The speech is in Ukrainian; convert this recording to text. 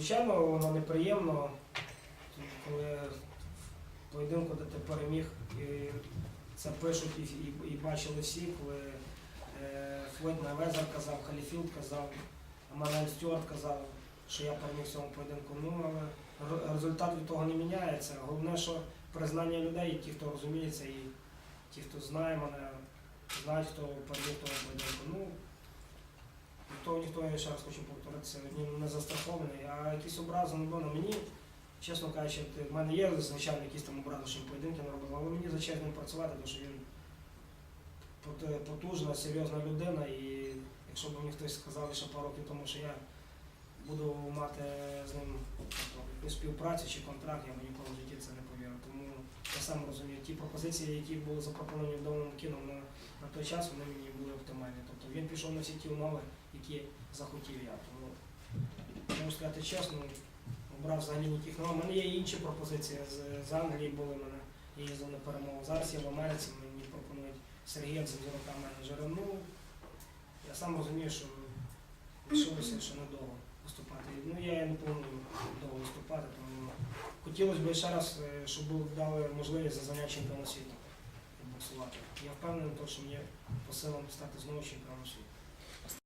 звичайно, воно неприємно, коли в поєдинку, де ти переміг, і це пишуть і, і, і бачили всі, коли е, Флойд Мейвезер казав, Халіфілд казав, Манель Стюарт казав, що я переміг в цьому поєдинку. Ну, але результат від того не міняється. Головне, що признання людей, ті, хто розуміється, і ті, хто знає мене, знають, хто переміг тому поєдинку. Ну, ніхто, я ще раз хочу повторитися, ні, не застрахований, а якісь образи не було на мені. Чесно кажучи, в мене є, звичайно, якісь там образи, що він поєдинки не робив, але мені за працювати, тому що він потужна, серйозна людина, і якщо б мені хтось сказав ще пару років тому, що я буду мати з ним тобто, співпрацю чи контракт, я б ніколи в житті це не повірив. Тому я сам розумію, ті пропозиції, які були запропоновані вдовим кіном на, на той час, вони мені були оптимальні. Тобто він пішов на всі ті умови, які захотів я. Тому можу сказати чесно, обрав взагалі ніяких умов. У мене є інші пропозиції з, з Англії були в мене. Я їздив на перемогу. Зараз я в Америці, мені пропонують Сергія Дзензюрака менеджера. Ну, я сам розумію, що лишилося ще недовго виступати. Ну, я не планую довго хотілося б ще раз, е, щоб дали можливість за заняття чемпіоном світу боксувати. Я впевнений, що мені по стати знову чемпіоном світу.